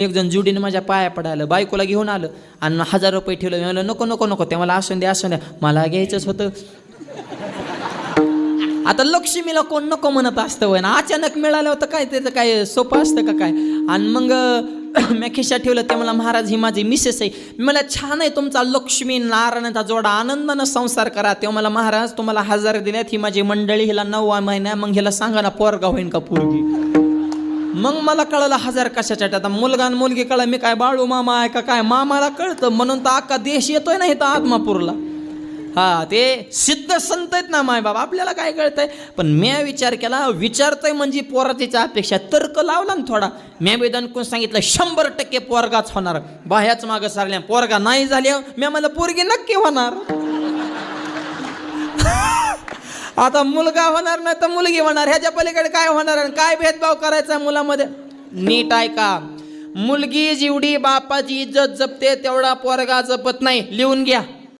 एक जण जुडीने माझ्या पाया पडायला बायकोला घेऊन आलं आणि हजार रुपये ठेवलं. मी म्हणलं नको नको नको ते मला असून द्या असून द्या मला घ्यायचंच होतं. आता लक्ष्मीला कोण नको म्हणत असतं वय ना? अचानक मिळालं होतं काय? त्याचं काय सोपं असतं का काय? आणि मग मी खिशात ठेवलं ते मला महाराज ही माझी मिसेस आहे. मला छान आहे तुमचा लक्ष्मी नारायणाचा जोडा आनंदानं संसार करा. तेव्हा मला महाराज तुम्हाला हजार दिल्यात ही माझी मंडळी हिला नववा महिना मग हिला सांगा ना पोरगा होईन का पोरगी? मग मला कळलं हजार कशाच्या आता मुलगा आणि मुलगी कळलं मी काय बाळू मामा आहे का काय? मामाला कळतं म्हणून तर अख्खा देश येतोय ना इथं आत्मापूरला. हा ते सिद्ध संत आहेत ना माय बाबा आपल्याला काय कळतंय? पण म्या विचार केला विचारतोय म्हणजे पोरातीच्या अपेक्षा. तर्क लावला ना थोडा. म्या वेदन कोण सांगितलं शंभर टक्के पोरगाच होणार. बाह्याच मागं सारल्या पोरगा नाही झाल्या म्या मला पोरगी नक्की होणार. आता मुलगा होणार नाही तर मुलगी होणार. ह्याच्या पलीकडे काय होणार आणि काय भेदभाव करायचा मुलामध्ये? नीट ऐका. मुलगी जेवढी बापाची इज्जत जपते तेवढा पोरगा जपत नाही. लिहून घ्या.